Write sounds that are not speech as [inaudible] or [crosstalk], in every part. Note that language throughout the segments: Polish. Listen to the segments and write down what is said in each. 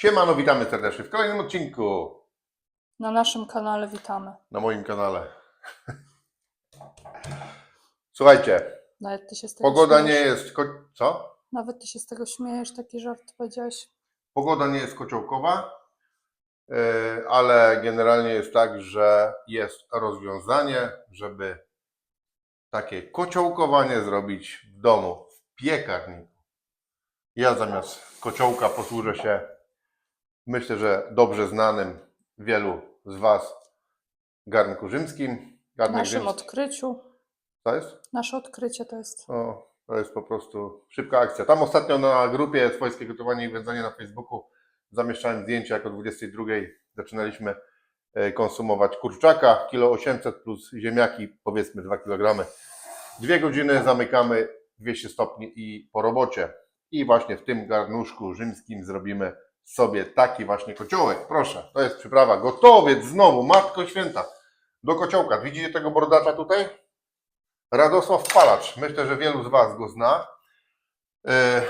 Siemano, witamy serdecznie w kolejnym odcinku Na naszym kanale witamy. na moim kanale. [laughs] Słuchajcie, Nawet ty się z tego pogoda nie jest... Ko- co? Nawet ty się z tego śmiejesz, taki żart powiedziałeś. Pogoda nie jest kociołkowa, yy, ale generalnie jest tak, że jest rozwiązanie, żeby takie kociołkowanie zrobić w domu, w piekarniku. Ja zamiast kociołka posłużę się, myślę, że dobrze znanym wielu z Was garnku rzymskim. Garnek Naszym rzymski. odkryciu. Co jest? Nasze odkrycie to jest. O, to jest po prostu szybka akcja. Tam ostatnio na grupie Swojskie Gotowanie i Wędzenie na Facebooku zamieszczałem zdjęcie, jak o 22 zaczynaliśmy e, konsumować kurczaka, kilo 800 plus ziemniaki, powiedzmy 2 kg. Dwie godziny zamykamy 200 stopni i po robocie. I właśnie w tym garnuszku rzymskim zrobimy sobie taki właśnie kociołek. Proszę, to jest przyprawa. Gotowiec znowu, Matko Święta. Do kociołka. Widzicie tego brodacza tutaj? Radosław Palacz. Myślę, że wielu z Was go zna. E,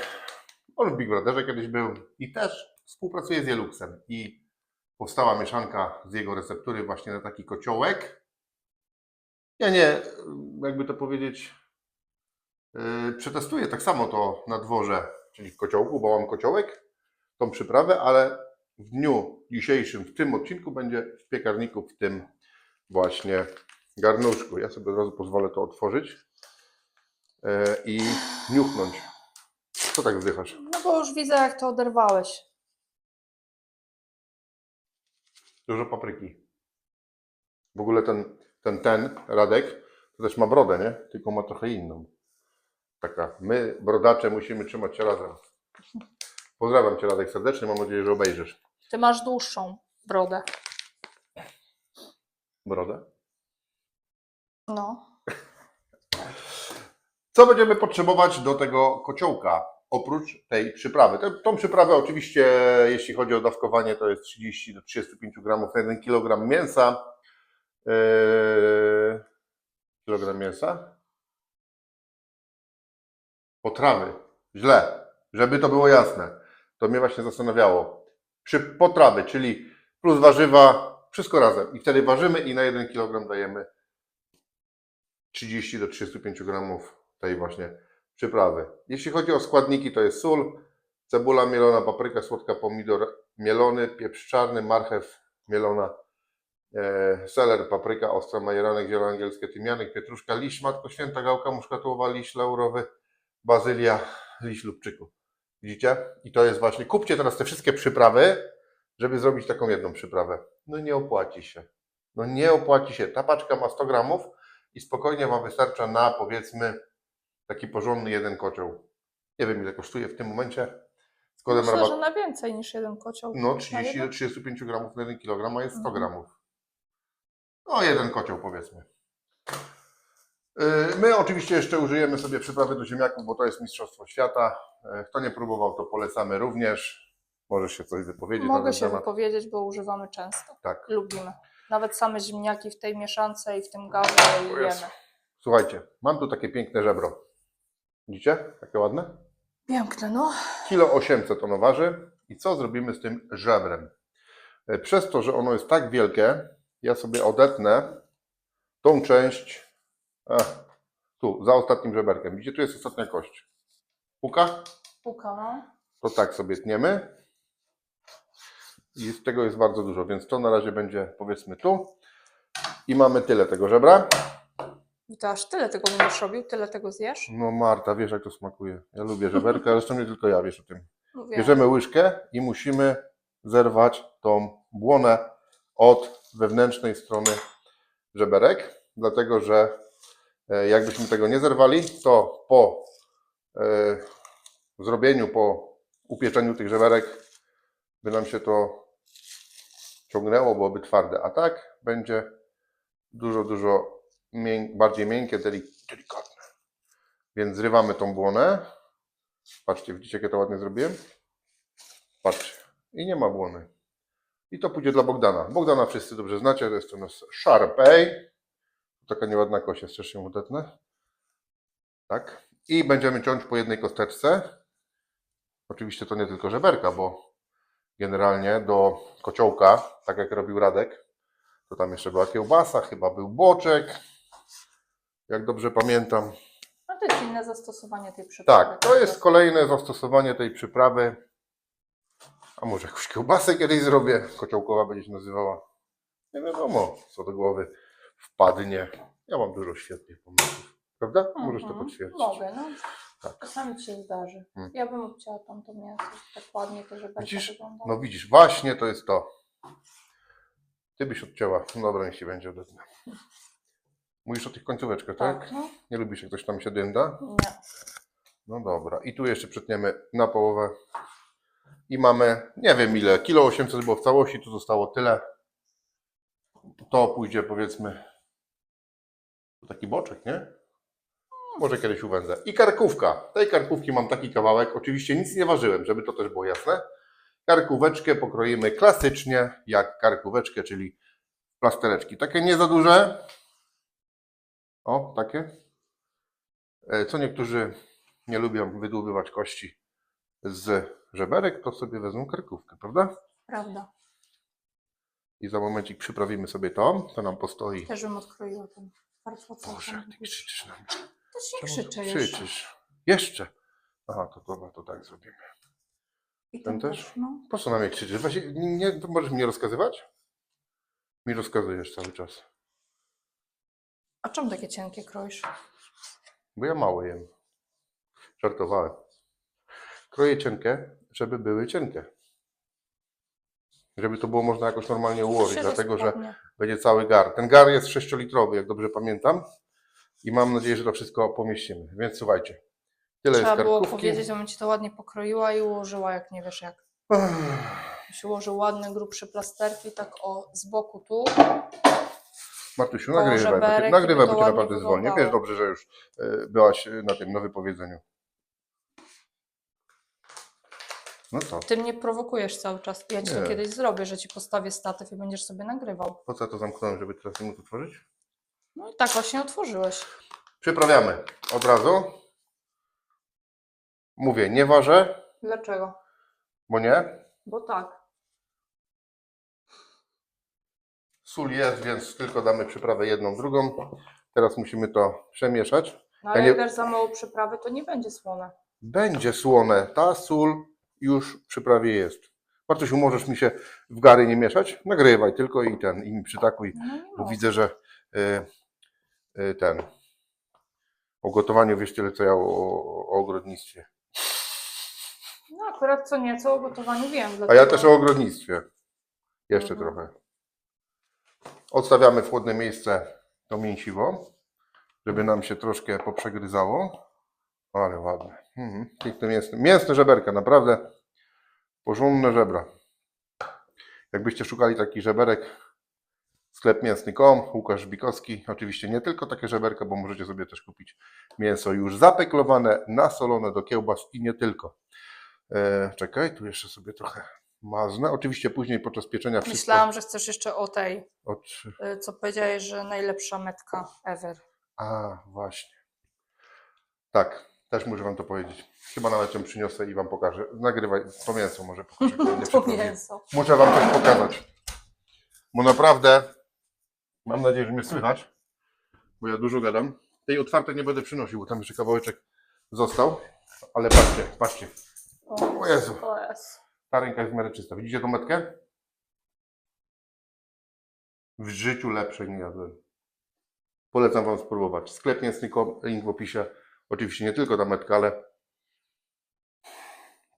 On w Big Brotherze kiedyś był i też współpracuje z Jeluxem. I powstała mieszanka z jego receptury właśnie na taki kociołek. Ja nie, jakby to powiedzieć, e, przetestuję tak samo to na dworze, czyli w kociołku, bo mam kociołek, tą przyprawę, ale w dniu dzisiejszym, w tym odcinku będzie w piekarniku, w tym właśnie garnuszku. Ja sobie od razu pozwolę to otworzyć e, i niuchnąć. Co tak wdychasz? No bo już widzę, jak to oderwałeś. Dużo papryki. W ogóle ten, ten, ten Radek, to też ma brodę, nie? Tylko ma trochę inną. Taka, my brodacze musimy trzymać się razem. Pozdrawiam Cię Radek serdecznie, mam nadzieję, że obejrzysz. Ty masz dłuższą brodę. Brodę? No. [laughs] Co będziemy potrzebować do tego kociołka, oprócz tej przyprawy? Tę, tą przyprawę oczywiście, jeśli chodzi o dawkowanie, to jest 30 do 35 gramów na 1 kg mięsa. Eee, kilogram mięsa? Potrawy. Źle. Żeby to było jasne. To mnie właśnie zastanawiało. Przy potrawy, czyli plus warzywa, wszystko razem. I wtedy ważymy i na 1 kg dajemy 30 do 35 gramów tej właśnie przyprawy. Jeśli chodzi o składniki, to jest sól, cebula mielona, papryka słodka, pomidor mielony, pieprz czarny, marchew mielona, e, seler, papryka ostra, majeranek, zielone angielskie, tymianek, pietruszka, liść, matko święta, gałka muszkatołowa, liść laurowy, bazylia, liść lubczyku. Widzicie? I to jest właśnie, kupcie teraz te wszystkie przyprawy, żeby zrobić taką jedną przyprawę. No nie opłaci się. No nie opłaci się. Ta paczka ma 100 gramów, i spokojnie Wam wystarcza na powiedzmy taki porządny jeden kocioł. Nie wiem ile kosztuje w tym momencie. Z kodem Myślę, że rabat na więcej niż jeden kocioł. no Na 30 do jeden? 35 gramów na 1 kg, a jest 100 Mhm. gramów. No jeden kocioł powiedzmy. Yy, My oczywiście jeszcze użyjemy sobie przyprawy do ziemniaków, bo to jest Mistrzostwo Świata. Yy, Kto nie próbował, to polecamy również. Możesz się coś wypowiedzieć na Mogę ten się temat. wypowiedzieć, bo używamy często. Tak. Lubimy. Nawet same ziemniaki w tej mieszance i w tym gazie jemy. Jezu. Słuchajcie, mam tu takie piękne żebro. Widzicie? Takie ładne? Piękne, no. Kilo 800 ono waży. I co zrobimy z tym żebrem? E, Przez to, że ono jest tak wielkie, ja sobie odetnę tą część ach, tu, za ostatnim żeberkiem. Widzicie, tu jest ostatnia kość. Puka? Puka, no. To tak sobie tniemy. I z tego jest bardzo dużo, więc to na razie będzie powiedzmy tu. I mamy tyle tego żebra. I to aż tyle tego będziesz robił, tyle tego zjesz? No Marta, wiesz jak to smakuje. Ja lubię żeberka, zresztą nie tylko ja, wiesz o tym. No wiem. Bierzemy łyżkę i musimy zerwać tą błonę od wewnętrznej strony żeberek, dlatego że jakbyśmy tego nie zerwali, to po e, zrobieniu, po upieczeniu tych żeberek by nam się to ciągnęło, byłoby twarde, a tak będzie dużo, dużo mięk, bardziej miękkie, delik- delikatne. Więc zrywamy tą błonę. Patrzcie, widzicie, jakie to ładnie zrobiłem? Patrzcie. I nie ma błony. I to pójdzie dla Bogdana. Bogdana wszyscy dobrze znacie, to jest to nasz Sharpay. Taka nieładna kość, jest też odetnę. Tak. I będziemy ciąć po jednej kosteczce. Oczywiście to nie tylko żeberka, bo generalnie do kociołka, tak jak robił Radek. To tam jeszcze była kiełbasa, chyba był boczek, jak dobrze pamiętam. No to jest inne zastosowanie tej przyprawy. Tak, to jest kolejne zastosowanie tej przyprawy. A może jakąś kiełbasę kiedyś zrobię? Kociołkowa będzie się nazywała. Nie wiadomo, co do głowy wpadnie. Ja mam dużo świetnych pomysłów. Prawda? Możesz to Mhm, potwierdzić. Mogę, no. Tak. Czasami ci się zdarzy. Hmm. Ja bym obcięła tam to mięso, tak ładnie to, żeby Widzisz? wyglądało. No widzisz, właśnie to jest to. Ty byś odcięła. No dobra, niech ci będzie odetnę. Mówisz o tych końcóweczkach, tak? tak, no. Nie lubisz, jak ktoś tam się dynda? Nie. No dobra. I tu jeszcze przetniemy na połowę. I mamy, nie wiem ile, kilo 800 było w całości, tu zostało tyle. To pójdzie powiedzmy to taki boczek, nie? Może kiedyś uwędzę. I karkówka. Tej karkówki mam taki kawałek. Oczywiście nic nie ważyłem, żeby to też było jasne. Karkóweczkę pokroimy klasycznie, jak karkóweczkę, czyli plastereczki. Takie nie za duże. O, takie. E, Co niektórzy nie lubią wydłubywać kości z żeberek, to sobie wezmą karkówkę, prawda? Prawda. I za momencik przyprawimy sobie to, to nam postoi. Też bym odkroiła ten farfocę. Boże, jak ty krzyczysz na mnie. Też nie Czemu krzyczę jeszcze. Krzyczysz. Jeszcze. Aha, to dobra, to tak zrobimy. I Ten też? No. Po co na mnie krzyczysz? Właśnie, nie, to możesz mi rozkazywać? Mi rozkazujesz cały czas. A czemu takie cienkie kroisz? Bo ja mało jem. Żartowałem. Kroję cienkie, żeby były cienkie. Żeby to było można jakoś normalnie ułożyć, dlatego że będzie cały gar. Ten gar jest 6-litrowy, jak dobrze pamiętam. I mam nadzieję, że to wszystko pomieścimy. Więc słuchajcie. Tyle Trzeba jest było karkówki. powiedzieć, żebym ci to ładnie pokroiła i ułożyła, jak nie wiesz jak. Się ułożył ładny, grubszy plasterki, tak o z boku tu. Martusiu, nagrywaj, bo cię, nagrywaj, bo to cię ładnie naprawdę zwolnię. Wiesz wyglądało. dobrze, że już e, byłaś e, na tym, na wypowiedzeniu. No co? Ty mnie prowokujesz cały czas. Ja ci to Nie. kiedyś zrobię, że ci postawię statyw i będziesz sobie nagrywał. Po co ja to zamknąłem, żeby teraz nie móc otworzyć? No i tak właśnie otworzyłeś. Przyprawiamy od razu. Mówię, nie ważę, Dlaczego? bo nie. Bo tak. Sól jest, więc tylko damy przyprawę jedną, drugą. Teraz musimy to przemieszać. No Ja ale nie- jak dasz za mało przyprawy, to nie będzie słone. Będzie słone. Ta sól już w przyprawie jest. Bartusiu, możesz mi się w gary nie mieszać? Nagrywaj tylko i ten, i mi przytakuj, No bo widzę, że y, y, ten o gotowaniu wiesz tyle, co ja o, o, ogrodnictwie. No akurat co nieco o gotowaniu wiem. A Dlatego... ja też o ogrodnictwie. Jeszcze Mhm. trochę. Odstawiamy w chłodne miejsce to mięsiwo, żeby nam się troszkę poprzegryzało. Ale ładne. Mhm. Piękne mięsne. Mięsne żeberka, naprawdę porządne żebra. Jakbyście szukali takich żeberek, sklep mięsny.com, Łukasz Bikowski. Oczywiście nie tylko takie żeberka, bo możecie sobie też kupić mięso już zapeklowane, nasolone do kiełbas i nie tylko. E, czekaj, tu jeszcze sobie trochę maznę. Oczywiście później podczas pieczenia wszystko Myślałam, że chcesz jeszcze o tej, od... y, co powiedziałeś, że najlepsza metka ever. A, właśnie. Tak, też muszę Wam to powiedzieć. Chyba nawet ją przyniosę i Wam pokażę. Nagrywaj, to mięso może [laughs] pokażę. nie To mięso. Muszę Wam coś pokazać. Bo naprawdę, mam nadzieję, że mnie słychać, bo ja dużo gadam. Tej otwartej nie będę przynosił, bo tam jeszcze kawałeczek został. Ale patrzcie, patrzcie. O Jezu. O Jezu. Ta ręka jest w miarę czysta. Widzicie tą metkę? W życiu lepszej nie jadłem. Polecam Wam spróbować. Sklep mięsny.com, link w opisie. Oczywiście nie tylko ta metka, ale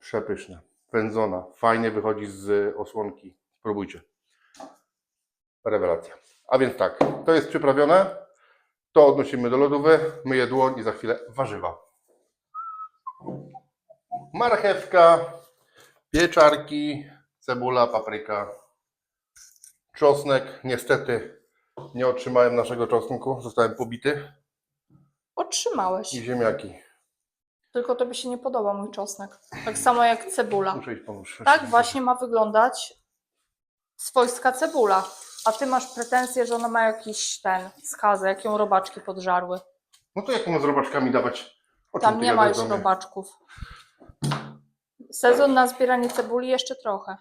przepyszna. Wędzona. Fajnie wychodzi z osłonki. Spróbujcie. Rewelacja. A więc tak, to jest przyprawione. To odnosimy do lodówy, myję dłoń i za chwilę warzywa. Marchewka, pieczarki, cebula, papryka, czosnek. Niestety nie otrzymałem naszego czosnku, zostałem pobity Otrzymałeś. i ziemniaki. Tylko tobie się nie podoba mój czosnek. Tak samo jak cebula. Muszę iść pomóc. Tak właśnie ma wyglądać swojska cebula. A ty masz pretensje, że ona ma jakiś ten schazę, jak ją robaczki podżarły. No to jak mam z robaczkami dawać? O czym Tam ty nie ma gadasz już do mnie? robaczków. Sezon na zbieranie cebuli jeszcze trochę.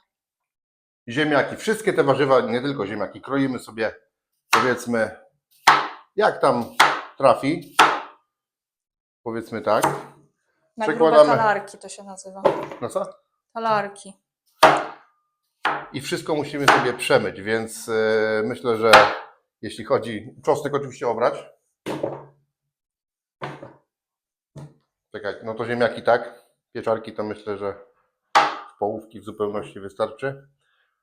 ziemniaki. Wszystkie te warzywa, nie tylko ziemniaki, kroimy sobie, powiedzmy, jak tam trafi. Powiedzmy tak. Na grube Przekładamy. talarki to się nazywa. No co? Talarki. I wszystko musimy sobie przemyć, więc e, myślę, że jeśli chodzi. Czosnek oczywiście obrać. Czekaj, no to ziemniaki tak. Pieczarki to myślę, że w połówki w zupełności wystarczy.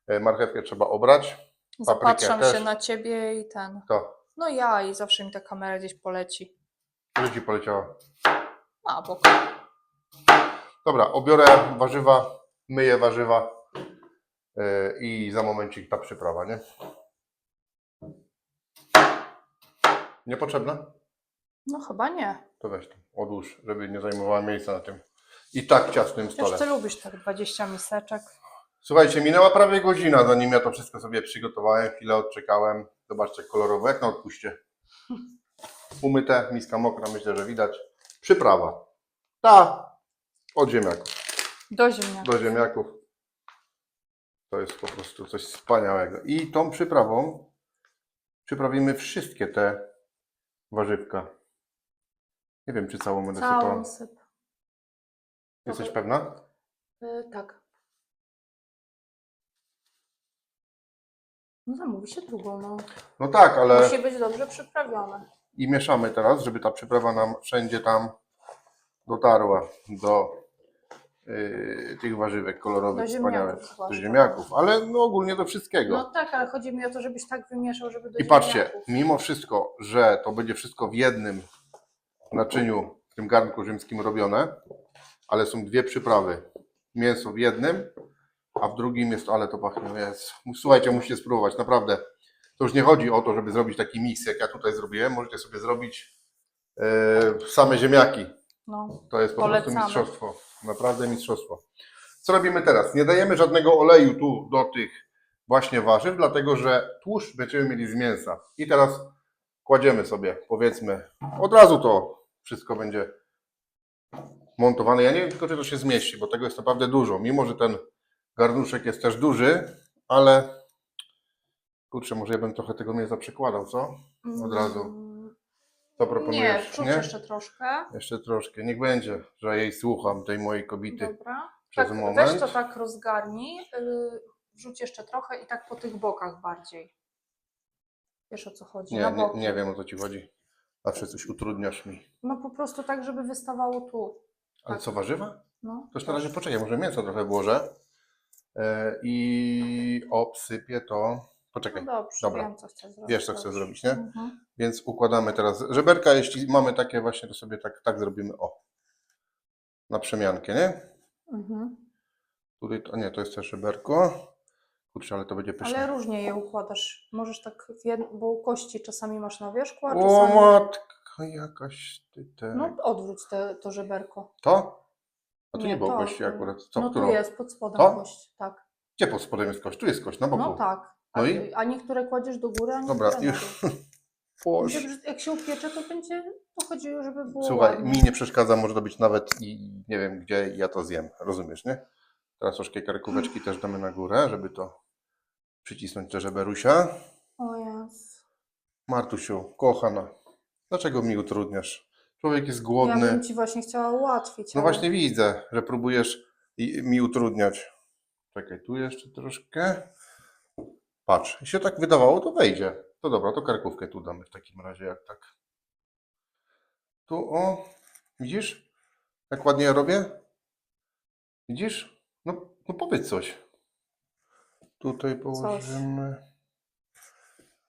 E, Marchewkę trzeba obrać. Zapatrzam też. się na ciebie i ten. To, No ja i zawsze mi ta kamera gdzieś poleci. Gdzie ci poleciała? Na bok. Dobra, obiorę warzywa, myję warzywa e, i za momencik ta przyprawa, nie? Niepotrzebna? No chyba nie. To weź to, odłóż, żeby nie zajmowała miejsca na tym i tak ciasnym stole. lubisz tak 20 miseczek. Słuchajcie, minęła prawie godzina, zanim ja to wszystko sobie przygotowałem, chwilę odczekałem. Zobaczcie, kolorowo, jak na odpuście. [laughs] Umyte, miska mokra, myślę, że widać. Przyprawa. Ta, od ziemniaków. Do ziemniaków. do ziemniaków. To jest po prostu coś wspaniałego. I tą przyprawą przyprawimy wszystkie te warzywka. Nie wiem, czy całą będę Całą sypał. syp. Jesteś pewna? Y, tak. No zamówi się drugą, no. No tak, ale Musi być dobrze przyprawione. I mieszamy teraz, żeby ta przyprawa nam wszędzie tam dotarła do yy, tych warzywek kolorowych, Do ziemniaków wspaniałych. Do ziemniaków, ale no ogólnie do wszystkiego. No tak, ale chodzi mi o to, żebyś tak wymieszał, żeby do I patrzcie, ziemniaków. mimo wszystko, że to będzie wszystko w jednym naczyniu, w tym garnku rzymskim robione, ale są dwie przyprawy. Mięso w jednym, a w drugim jest, ale to pachnie, jest. Słuchajcie, musicie spróbować, naprawdę. To już nie chodzi o to, żeby zrobić taki miks, jak ja tutaj zrobiłem. Możecie sobie zrobić e, same ziemniaki. No. To jest po prostu Polecamy. mistrzostwo. Naprawdę mistrzostwo. Co robimy teraz? Nie dajemy żadnego oleju tu do tych właśnie warzyw, dlatego że tłuszcz będziemy mieli z mięsa. I teraz kładziemy sobie, powiedzmy, od razu to wszystko będzie montowane. Ja nie wiem tylko, czy to się zmieści, bo tego jest naprawdę dużo. Mimo, że ten garnuszek jest też duży, ale kurczę, może ja bym trochę tego mięsa przekładał, co? Od razu. Mm, Co Nie, proponujesz? wrzuć jeszcze troszkę. Jeszcze troszkę. Niech będzie, że jej słucham, tej mojej kobiety. Dobra. przez tak, moment. Weź to tak rozgarnij, yy, wrzuć jeszcze trochę i tak po tych bokach bardziej. Wiesz o co chodzi? Nie, Na nie, boki. nie wiem o co ci chodzi. Zawsze coś utrudniasz mi. No po prostu tak, żeby wystawało tu. Ale Tak. co, warzywa? No. To już na razie poczekaj, może mięso trochę włożę. E, I obsypię to. Poczekaj, No dobrze, Dobra. wiem co chcę zrobić. wiesz co chcę Dobrze. zrobić, nie? Mhm. Więc układamy teraz żeberka. Jeśli mamy takie właśnie, to sobie tak, tak zrobimy. O. Na przemiankę, nie? Mhm. Tutaj to, nie, to jest też żeberko. Kurczę, ale to będzie pyszne. Ale różnie je układasz. Możesz tak, w jed... bo kości czasami masz na wierzchu, a O czasami... matka, jakaś ty te... No odwróć te, to żeberko. To? A tu nie, było to, kości akurat. Co, no którą? tu jest pod spodem To? kość, tak. Gdzie pod spodem jest kość? Tu jest kość, na boku. No tak. A, No i? a niektóre kładziesz do góry, a niektóre Dobra, na już. dół. [laughs] Jak się upiecze, to będzie, to chodzi, żeby było Słuchaj, ładnie. mi nie przeszkadza, może to być nawet i nie wiem gdzie ja to zjem, rozumiesz, nie? Teraz troszkę karkóweczki też damy na górę, żeby to przycisnąć te żeberusia. O jest. Martusiu, kochana, dlaczego mi utrudniasz? Człowiek jest Ja głodny. bym ci właśnie chciała ułatwić. No ale- właśnie widzę, że próbujesz i- mi utrudniać. Czekaj, tu jeszcze troszkę. Patrz, jeśli się tak wydawało, to wejdzie. To dobra, to karkówkę tu damy w takim razie, jak tak. Tu, o, widzisz? Jak ładnie ja robię? Widzisz? No, no powiedz coś. Tutaj położymy.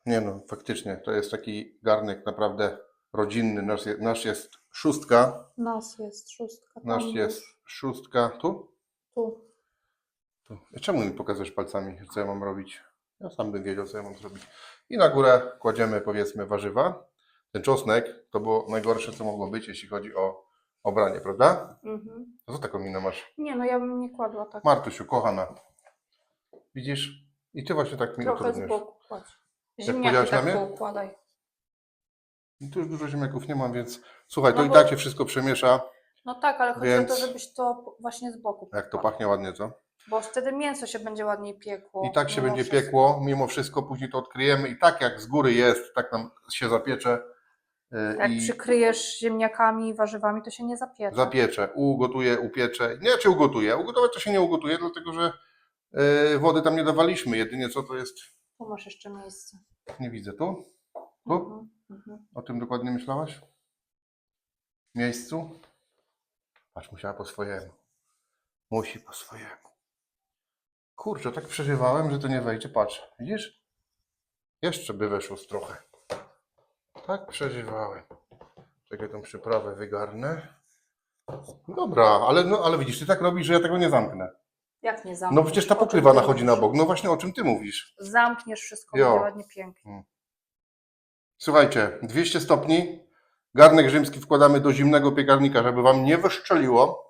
Nie no, faktycznie, to jest taki garnek naprawdę rodzinny. Nasz, je- nasz jest szóstka. Nas jest szóstka. Nasz jest szóstka. Tu? Tu. tu. Czemu mi pokazujesz palcami, co ja mam robić? Ja sam bym wiedział, co ja mam zrobić. I na górę kładziemy, powiedzmy, warzywa. Ten czosnek to było najgorsze, co mogło być, jeśli chodzi o obranie, prawda? Mhm. Co taką minę masz? Nie, no ja bym nie kładła tak. Martusiu, kochana. Widzisz? I ty właśnie tak mi Trochę z utrudniasz. boku kładź. powiedziałaś Ziemniaki na tak mnie? poukładaj. No Tu już dużo ziemniaków nie mam, więc słuchaj, to No i bo- tak się wszystko przemiesza. No tak, ale chodzi Więc- o to, żebyś to właśnie z boku Jak to pachnie ładnie, co? Bo wtedy mięso się będzie ładniej piekło. I tak się będzie wszystko. piekło, mimo wszystko później to odkryjemy i tak jak z góry jest, tak nam się zapiecze y, Jak i przykryjesz ziemniakami i warzywami, to się nie zapiecze. zapiecze, ugotuję, upieczę. Nie, czy ugotuję? Ugotować to się nie ugotuje, dlatego że y, wody tam nie dawaliśmy. Jedynie co to jest, Tu masz jeszcze miejsce. nie widzę tu. Tu? Mhm, mhm. O tym dokładnie myślałaś? Miejscu? Patrz, musiała po swojemu. Musi po swojemu. Kurczę, tak przeżywałem, że to nie wejdzie. Patrz, widzisz? Jeszcze by weszło z trochę. Tak przeżywałem. Czekaj, tą przyprawę wygarnę. Dobra, ale, no, ale widzisz, ty tak robisz, że ja tego nie zamknę. Jak nie zamkniesz? No przecież ta O czym pokrywa ty nachodzi na mówisz? bok. No właśnie o czym ty mówisz. Zamkniesz wszystko, Jo. będzie ładnie pięknie. Słuchajcie, 200 stopni, garnek rzymski wkładamy do zimnego piekarnika, żeby Wam nie wyszczeliło.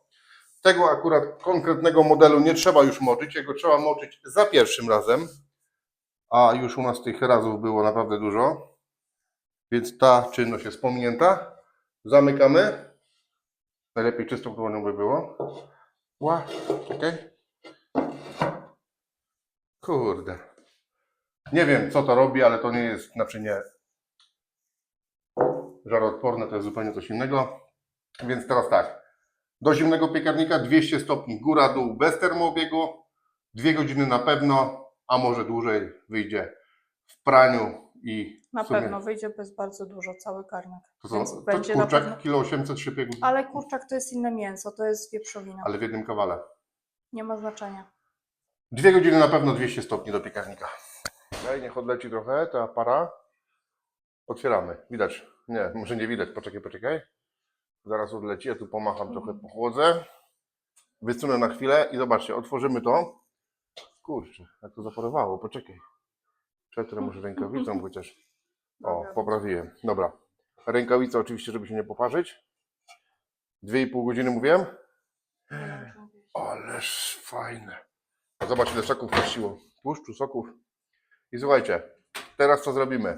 Tego akurat konkretnego modelu nie trzeba już moczyć, jego trzeba moczyć za pierwszym razem, a już u nas tych razów było naprawdę dużo, więc ta czynność jest pominięta. Zamykamy. Najlepiej czystą dłonią by było. Ła, okej. Kurde. Nie wiem, co to robi, ale to nie jest naczynie żaroodporne, to jest zupełnie coś innego. Więc teraz tak. Do zimnego piekarnika 200 stopni góra, dół bez termoobiegu. Dwie godziny na pewno, a może dłużej wyjdzie w praniu i Na sumie, pewno wyjdzie bez bardzo dużo, cały garnek. To, Więc to, to będzie na kurczak pewno... kilo 800 się piekł, Ale kurczak to jest inne mięso, to jest wieprzowina. ale w jednym kawale. Nie ma znaczenia. Dwie godziny na pewno 200 stopni do piekarnika. Daj, niech odleci trochę ta para. Otwieramy. Widać. Nie, może nie widać. Poczekaj, poczekaj. Zaraz odleci. Ja tu pomacham trochę, pochłodzę. Wysunę na chwilę i zobaczcie, otworzymy to. Kurczę, jak to zaporowało. Poczekaj. Przetrę może rękawicą chociaż. [laughs] O, poprawiłem. Dobra. Rękawica oczywiście, żeby się nie poparzyć. Dwie i pół godziny mówiłem. Ależ fajne. Zobacz, ile soków puściło. Tłuszczu, soków. I słuchajcie, teraz co zrobimy?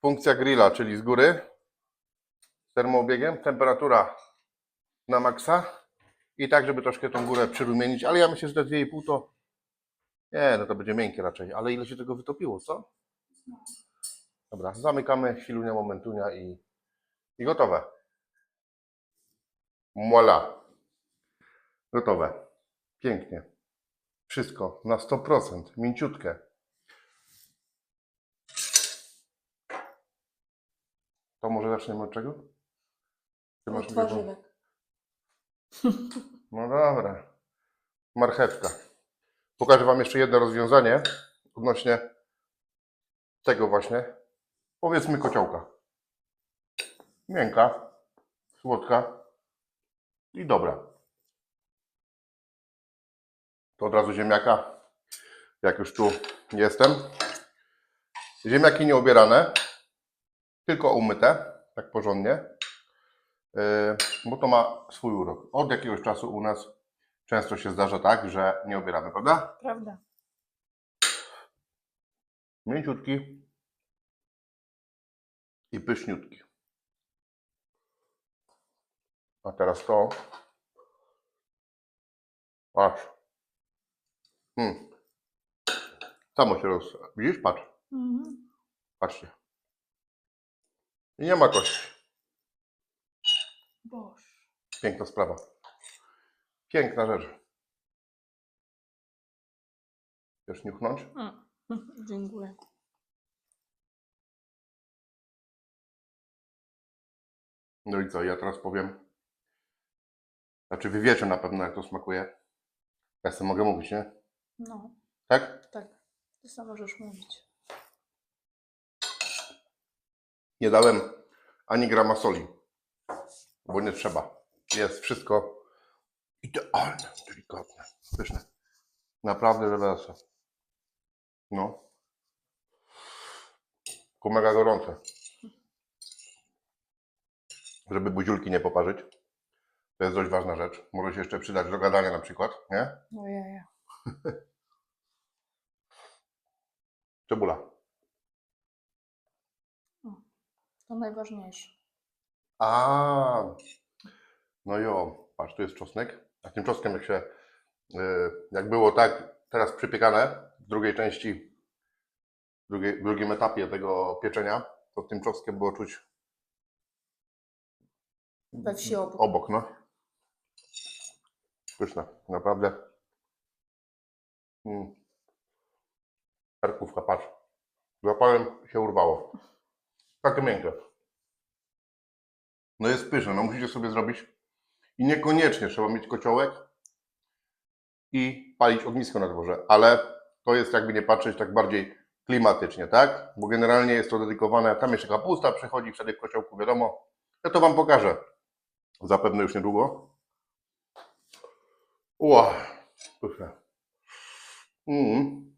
Funkcja grilla, czyli z góry, termoobiegiem, temperatura na maksa i tak, żeby troszkę tą górę przyrumienić, ale ja myślę, że te 2,5 to nie, no to będzie miękkie raczej, ale ile się tego wytopiło, co? Dobra, zamykamy, chwilunia, momentunia i, i gotowe. Voila. Gotowe. Pięknie. Wszystko na 100%. Mięciutkie. To może zaczniemy od czego? Od warzywek. [laughs] No dobra. Marchewka. Pokażę Wam jeszcze jedno rozwiązanie odnośnie tego właśnie. Powiedzmy kociołka. Miękka, słodka i dobra. To od razu ziemniaka, jak już tu jestem. Ziemniaki nie obierane, tylko umyte, tak porządnie, bo to ma swój urok. Od jakiegoś czasu u nas często się zdarza tak, że nie obieramy, prawda? Prawda. Mięciutki i pyszniutki. A teraz to. Aż. Hmm. Samo się roz... Widzisz? Patrz. Mhm. Patrzcie. I nie ma kości. Piękna sprawa. Piękna rzecz. Chcesz niuchnąć? Mm. [laughs] Dziękuję. No i co, ja teraz powiem. Znaczy, wy wiecie na pewno, jak to smakuje. Ja sobie mogę mówić, nie? No, Tak? tak. Ty sam możesz mówić. Nie dałem ani grama soli, bo nie trzeba. Jest wszystko idealne, delikatne, pyszne. Naprawdę rewelacja. No. Tylko mega gorące. Żeby buziulki nie poparzyć. To jest dość ważna rzecz. Może się jeszcze przydać do gadania na przykład, nie? Ojej. [laughs] Cebula. To najważniejsze. A, no jo, patrz, tu jest czosnek. A tym czosnkiem jak się Yy, Jak było tak teraz przypiekane w drugiej części, w, drugiej, w drugim etapie tego pieczenia, to tymczowskie było czuć We wsi obok. obok, no. Pyszne, naprawdę. Mm. Karkówka, patrz. Zapałem się urwało. Takie miękkie. No jest pyszne, no musicie sobie zrobić. I niekoniecznie trzeba mieć kociołek i palić ognisko na dworze, ale to jest jakby nie patrzeć tak bardziej klimatycznie, tak? Bo generalnie jest to dedykowane, tam jeszcze kapusta przychodzi wtedy w kociołku, wiadomo. Ja to Wam pokażę. Zapewne już niedługo. Ła, pyszne. Mm.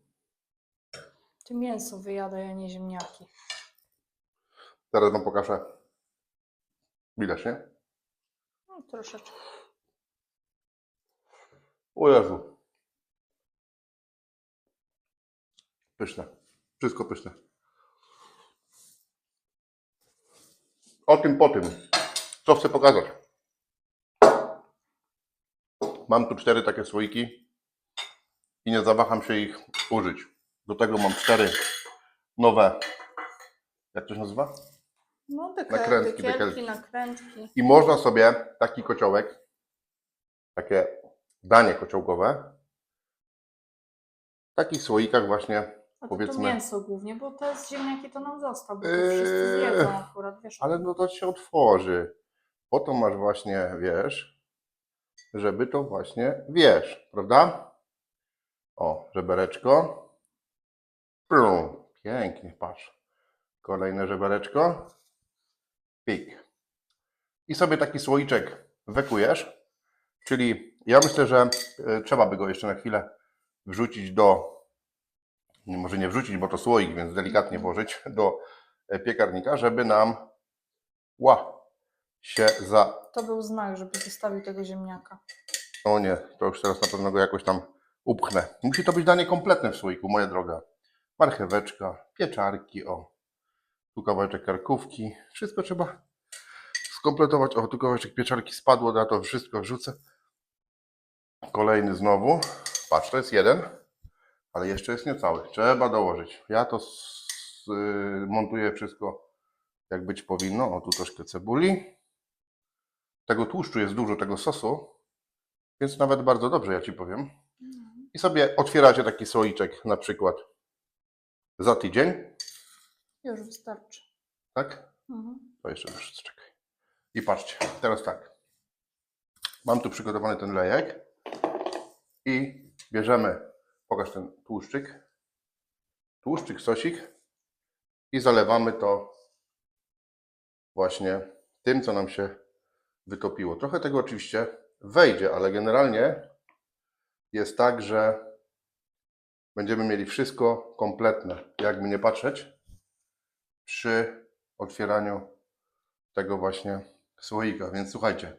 Ty mięso wyjada, ja nie ziemniaki. Zaraz Wam pokażę. Widać, nie? No, troszeczkę. O Jezu. Pyszne. Wszystko pyszne. O tym po tym. Co chcę pokazać? Mam tu cztery takie słoiki i nie zawaham się ich użyć. Do tego mam cztery nowe, jak to się nazywa? No, dekel, Nakrętki, dekielki. nakrętki. I można sobie taki kociołek, takie danie kociołkowe, w takich słoikach właśnie, A to, to Powiedzmy- mięso głównie, bo te z ziemniaki to nam został, bo to Eee, wszyscy zjedzą akurat, wiesz. ale no to się otworzy. Po to masz właśnie, wiesz, żeby to właśnie, wiesz, prawda? O, żebereczko. Plum. Pięknie, patrz. Kolejne żebereczko. Pik. I sobie taki słoiczek wekujesz. Czyli ja myślę, że e, trzeba by go jeszcze na chwilę wrzucić do, może nie wrzucić, bo to słoik, więc delikatnie włożyć do e, piekarnika, żeby nam ła się za... To był znak, żeby zostawił tego ziemniaka. O nie, to już teraz na pewno go jakoś tam upchnę. Musi to być danie kompletne w słoiku, moja droga. Marcheweczka, pieczarki, o. Tu kawałeczek karkówki. Wszystko trzeba skompletować. O, tu kawałeczek pieczarki spadło, na to wszystko wrzucę. Kolejny znowu. Patrz, to jest jeden, ale jeszcze jest niecały. Trzeba dołożyć. Ja to y, montuję wszystko jak być powinno. O, tu troszkę cebuli. Tego tłuszczu jest dużo, tego sosu, więc nawet bardzo dobrze, ja Ci powiem. I sobie otwieracie taki słoiczek na przykład za tydzień, Już wystarczy. tak? Mhm. To jeszcze muszę, czekaj. I patrzcie, teraz tak. Mam tu przygotowany ten lejek i bierzemy, pokaż ten tłuszczyk, tłuszczyk, sosik i zalewamy to właśnie tym, co nam się wytopiło. Trochę tego oczywiście wejdzie, ale generalnie jest tak, że będziemy mieli wszystko kompletne, jakby nie patrzeć, przy otwieraniu tego właśnie słoika. Więc słuchajcie,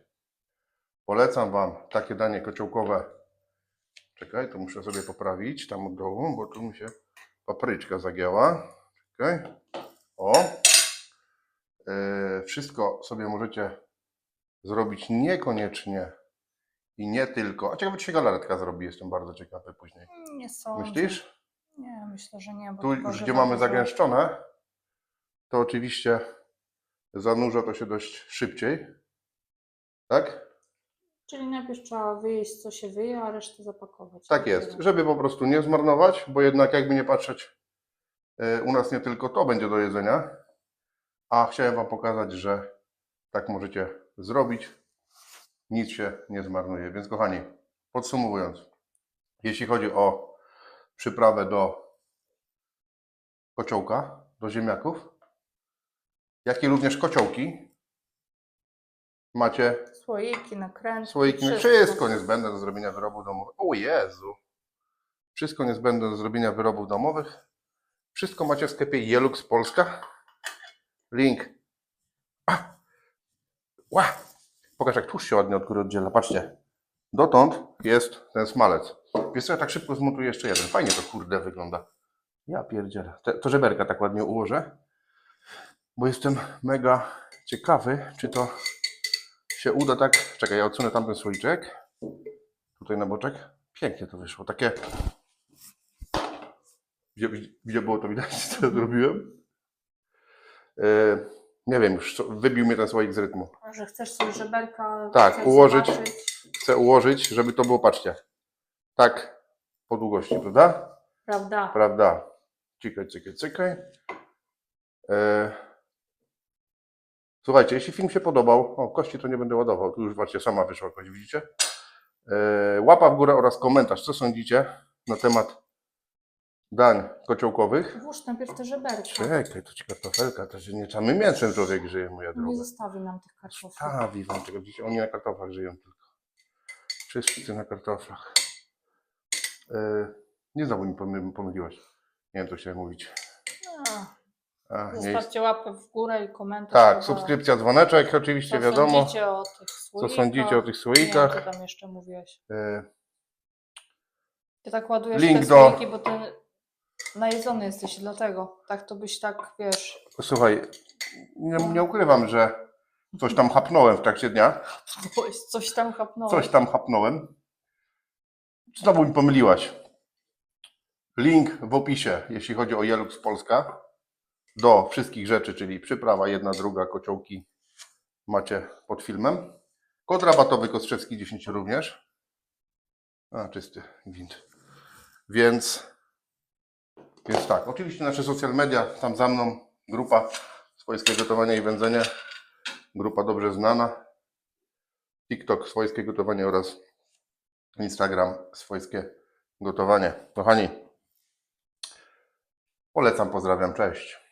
polecam Wam takie danie kociołkowe. Czekaj, to muszę sobie poprawić tam od dołu, bo tu mi się papryczka zagięła. Czekaj. O. Yy, wszystko sobie możecie zrobić niekoniecznie i nie tylko. A ciekawe, czy się galaretka zrobi, jestem bardzo ciekawy później. Nie sądzę. Myślisz? Nie, myślę, że nie. Tu już gdzie mamy zagęszczone, to oczywiście zanurza to się dość szybciej. Tak? Czyli najpierw trzeba wyjeść, co się wyje, a resztę zapakować. Tak jest, żeby po prostu nie zmarnować, bo jednak jakby nie patrzeć, y, u nas nie tylko to będzie do jedzenia, a chciałem Wam pokazać, że tak możecie zrobić, nic się nie zmarnuje. Więc kochani, podsumowując, jeśli chodzi o przyprawę do kociołka, do ziemniaków, jak i również kociołki, macie Słoiki, nakrętki. Słoiki, wszystko niezbędne do zrobienia wyrobów domowych. O Jezu! Wszystko niezbędne do zrobienia wyrobów domowych. Wszystko macie w sklepie Jelux Polska. Link. A! Ła! Pokaż jak tłuszcz się ładnie od góry oddziela. Patrzcie. Dotąd jest ten smalec. Wiesz co, ja tak szybko zmontuję jeszcze jeden. Fajnie to kurde wygląda. Ja pierdzielę. Te, to żeberka tak ładnie ułożę. Bo jestem mega ciekawy, czy to się uda tak. Czekaj, ja odsunę tamten słoiczek. Tutaj na boczek. Pięknie to wyszło. Takie. Gdzie, gdzie było to widać, [laughs] co zrobiłem? E, nie wiem, już wybił mnie ten słoik z rytmu. Że chcesz sobie żeberka Tak, ułożyć. zobaczyć. Chcę ułożyć, żeby to było, patrzcie, tak po długości, prawda? Prawda? Prawda. Cykaj, cykaj, cykaj. E... Słuchajcie, jeśli film się podobał, o, kości to nie będę ładował, tu już właśnie sama wyszła kość, widzicie? E... Łapa w górę oraz komentarz, co sądzicie na temat dań kociołkowych. Włóż najpierw te żeberka. Czekaj, to ci kartofelka, to się nie czamy mięsem człowiek żyje, moja Nie droga. zostawi nam tych kartofli. Stawi wam tego dzisiaj. Oni na kartoflach żyją tylko. Wszyscy na kartoflach. E, nie znowu mi pomy- pomyliłaś. Nie wiem, co chciałem mówić. A, nie. Zostawcie łapę w górę i komentarz. Tak, subskrypcja, dzwoneczek, oczywiście Co wiadomo. sądzicie o tych Co słoikach? sądzicie o tych Nie słoikach. wiem, co tam jeszcze mówiłeś. E, Ty tak ładujesz Link te do- słoiki, bo ty najedzony jesteś, dlatego. Tak to byś tak, wiesz, słuchaj, nie, nie ukrywam, że coś tam chapnąłem w trakcie dnia. byłeś, coś tam chapnąłeś. Coś tam chapnąłem. Znowu mi pomyliłaś. Link w opisie, jeśli chodzi o Jelux Polska, do wszystkich rzeczy, czyli przyprawa jedna, druga, kociołki macie pod filmem. Kod rabatowy Kostrzewski 10 również. A, czysty gwint. Więc, więc tak, oczywiście nasze social media, tam za mną grupa swojskie gotowanie i wędzenie, grupa dobrze znana. TikTok swojskie gotowanie oraz Instagram swojskie gotowanie. Kochani, polecam, pozdrawiam, cześć.